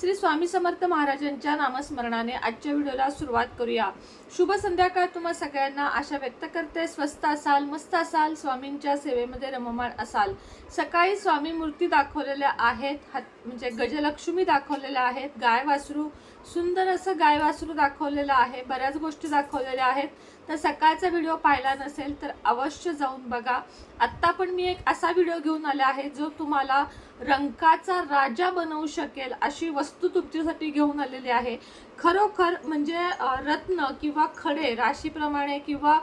श्री स्वामी समर्थ महाराजांच्या नामस्मरणाने आजच्या व्हिडिओला सुरुवात करूया. शुभ संध्याकाळ तुम्हा सगळ्यांना. आशा व्यक्त करते. स्वस्त असाल मस्त असाल स्वामींच्या सेवेमध्ये रममाण असाल. सकाळी स्वामी मूर्ती दाखवलेल्या आहेत. हात म्हणजे गजलक्ष्मी दाखवलेल्या आहेत. गाय वासरू सुंदर असं गाय वासरू दाखवलेलं आहे. बऱ्याच गोष्टी दाखवलेल्या आहेत. तर सकाळचा व्हिडिओ पाहिला नसेल तर अवश्य जाऊन बघा. आत्ता पण मी एक असा व्हिडिओ घेऊन आला आहे जो तुम्हाला रंकाचा राजा बनवू शकेल अशी वस्तू तुमच्यासाठी घेऊन आलेली आहे. खरोखर म्हणजे रत्न किंवा खडे राशीप्रमाणे किंवा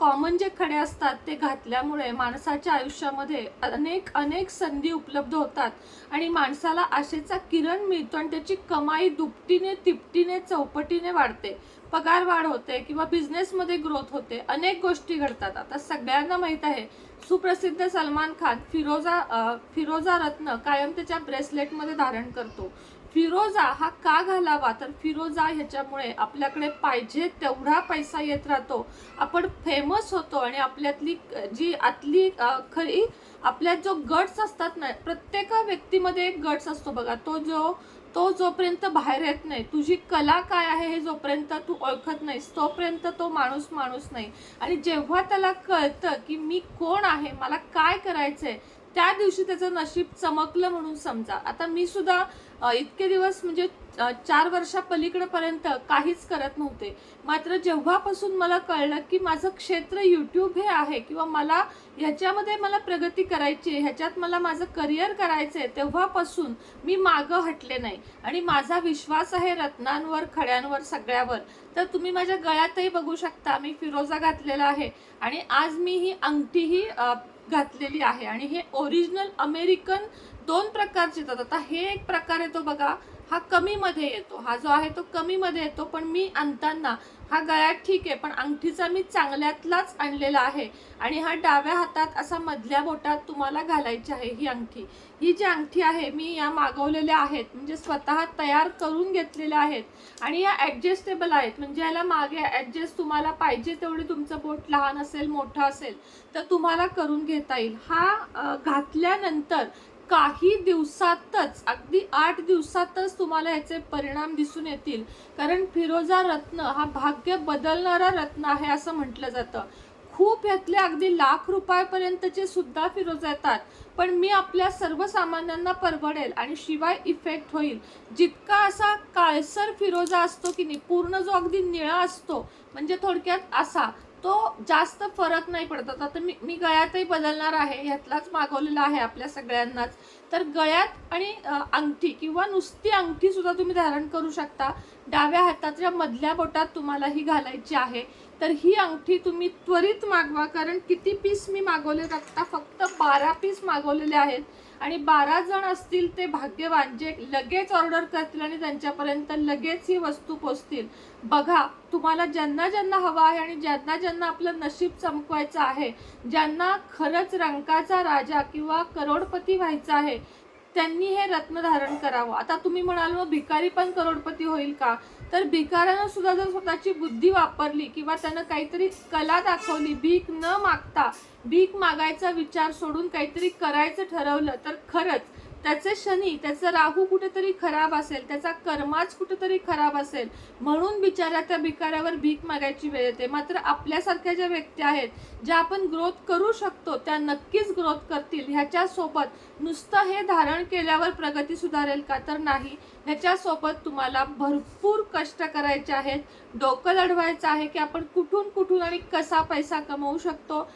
कॉमन जे खडे असतात ते घातल्यामुळे माणसाच्या आयुष्यामध्ये अनेक अनेक संधी उपलब्ध होतात. आणि माणसाला आशेचा किरण मिळतो आणि त्याची कमाई दुपटीने तिपटीने चौपटीने वाढते. पगार वाढ होते किंवा बिझनेसमध्ये ग्रोथ होते. अनेक गोष्टी घडतात. आता सगळ्यांना माहीत आहे सुप्रसिद्ध सलमान खान फिरोजा फिरोजा रत्न कायम त्याच्या ब्रेसलेटमध्ये धारण करतो. फिरोजा हा का घालावा? तर फिरोजा ह्याच्यामुळे आपल्याकडे पाहिजे तेवढा पैसा येत राहतो. आपण फेमस होतो आणि आपल्यातली जी आतली खरी आपल्यात जो गट्स असतात ना प्रत्येक व्यक्तीमध्ये एक गट्स असतो बघा. तो जो तो जोपर्यंत बाहेर येत नाही तुझी कला काय आहे हे जोपर्यंत तू ओळखत नाहीस तोपर्यंत तो माणूस माणूस नाही. आणि जेव्हा त्याला कळतं की मी कोण आहे मला काय करायचंय त्या दिवशी त्याचं नशीब चमकलं म्हणून समजा. आता मी सुद्धा इतके दिवस म्हणजे चार वर्षा पलीकडपर्यंत काहीच करत नव्हते. मात्र जेव्हापासून मला कळलं की माझं क्षेत्र यूट्यूब हे आहे किंवा मला ह्याच्यामध्ये मला प्रगती करायची आहे ह्याच्यात मला माझं करिअर करायचं आहे तेव्हापासून मी मागं हटले नाही. आणि माझा विश्वास आहे रत्नांवर खड्यांवर सगळ्यावर. तर तुम्ही माझ्या गळ्यातही बघू शकता मी फिरोजा घातलेला आहे. आणि आज मी ही अंगठीही घातलेली आहे. आणि हे ओरिजिनल अमेरिकन दोन प्रकारचे येतात. आता हे एक प्रकार येतो बघा. हा कमीमध्ये येतो. हा जो आहे तो कमीमध्ये येतो पण मी आणताना हा गळ्यात ठीक आहे पण अंगठीचा मी चांगल्यातलाच आणलेला आहे. आणि हा डाव्या हातात असा मधल्या बोटात तुम्हाला घालायची आहे ही अंगठी. ही जी अंगठी आहे मी या मागवलेल्या आहेत. म्हणजे स्वतः तयार करून घेतलेल्या आहेत. आणि या ॲडजस्टेबल आहेत. म्हणजे याला मागे ॲडजस्ट तुम्हाला पाहिजे तेवढी तुमचं बोट लहान असेल मोठं असेल तर तुम्हाला करून घेता येईल. हा घातल्यानंतर काही दिवसातच अगदी आठ दिवसातच तुम्हाला याचे परिणाम दिसून येतील. कारण फिरोजा रत्न हा भाग्य बदलणारा रत्न आहे असं म्हटलं जातं. खूप यातले अगदी लाख रुपयापर्यंतचे सुद्धा फिरोजा येतात. पण मी आपल्या सर्वसामान्यांना परवडेल आणि शिवाय इफेक्ट होईल. जितका असा काळसर फिरोजा असतो की नाही पूर्ण जो अगदी निळा असतो म्हणजे थोडक्यात असा. तो जास्त फरक नाही पडत. आता मी मी गळ्यातही बदलणार आहे ह्यातलाच मागवलेला आहे आपल्या सगळ्यांनाच. तर गळ्यात आणि अंगठी किंवा नुसती अंगठीसुद्धा तुम्ही धारण करू शकता. डाव्या हाताच्या मधल्या बोटात तुम्हाला ही घालायची आहे. तर ही अंगठी तुम्ही त्वरित मागवा कारण किती पीस मी मागवले आत्ता फक्त बारा पीस मागवलेले आहेत. आणि बारा जण असतील ते भाग्यवान जे लगेच ऑर्डर करतील आणि त्यांच्यापर्यंत लगेच ही वस्तू पोचतील. बघा तुम्हाला ज्यांना ज्यांना हवा आहे आणि ज्यांना ज्यांना आपलं नशीब चमकवायचं आहे ज्यांना खरंच रंकाचा राजा किंवा करोडपती व्हायचा आहे त्यांनी हे रत्न धारण करावं. आता तुम्ही म्हणाल मग भिकारी पण करोडपती होईल का? तर भिकाऱ्यानं सुद्धा जर स्वतःची बुद्धी वापरली किंवा त्यानं काहीतरी कला दाखवली भीक न मागता भीक मागायचा विचार सोडून काहीतरी करायचं ठरवलं तर खरंच त्याचे शनी त्याचा राहू कुठेतरी खराब असेल त्याचा कर्माच कुठेतरी खराब असेल म्हणून बिचाऱ्या त्या भिकाऱ्यावर भीक मागायची वेळ येते. मात्र आपल्यासारख्या ज्या व्यक्ती आहेत ज्या आपण ग्रोथ करू शकतो त्या नक्कीच ग्रोथ करतील. ह्याच्यासोबत नुसतं हे धारण केल्यावर प्रगती सुधारेल का? तर नाही. ह्याच्यासोबत तुम्हाला भरपूर कष्ट करायचे आहेत. डोकं लढवायचं आहे की आपण कुठून कुठून आणि कसा पैसा कमवू शकतो.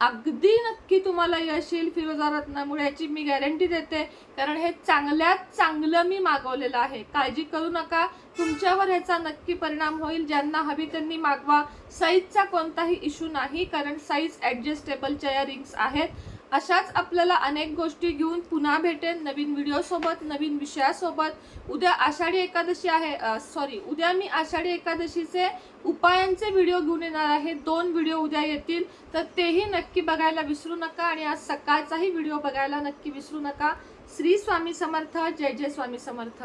अगदी नक्की तुम्हाला यश येईल फिरोजा रत्नामुळे याची मी गॅरंटी देते. कारण हे चांगल्यात चांगलं मी मागवलेलं आहे. काळजी करू नका. तुमच्यावर ह्याचा नक्की परिणाम होईल. ज्यांना हवी त्यांनी मागवा. साईजचा कोणताही इश्यू नाही कारण साईज ॲडजस्टेबलच्या या रिंग्स आहेत. अशाच आपल्याला अनेक गोष्टी घेऊन पुन्हा भेटेन नवीन व्हिडिओसोबत नवीन विषयासोबत. उद्या आषाढी एकादशी आहे सॉरी उद्या मी आषाढी एकादशीचे उपायांचे व्हिडिओ घेऊन येणार आहे. दोन व्हिडिओ उद्या येतील तर तेही नक्की बघायला विसरू नका आणि आज सकाळचाही व्हिडिओ बघायला नक्की विसरू नका. श्री स्वामी समर्थ जय जय स्वामी समर्थ.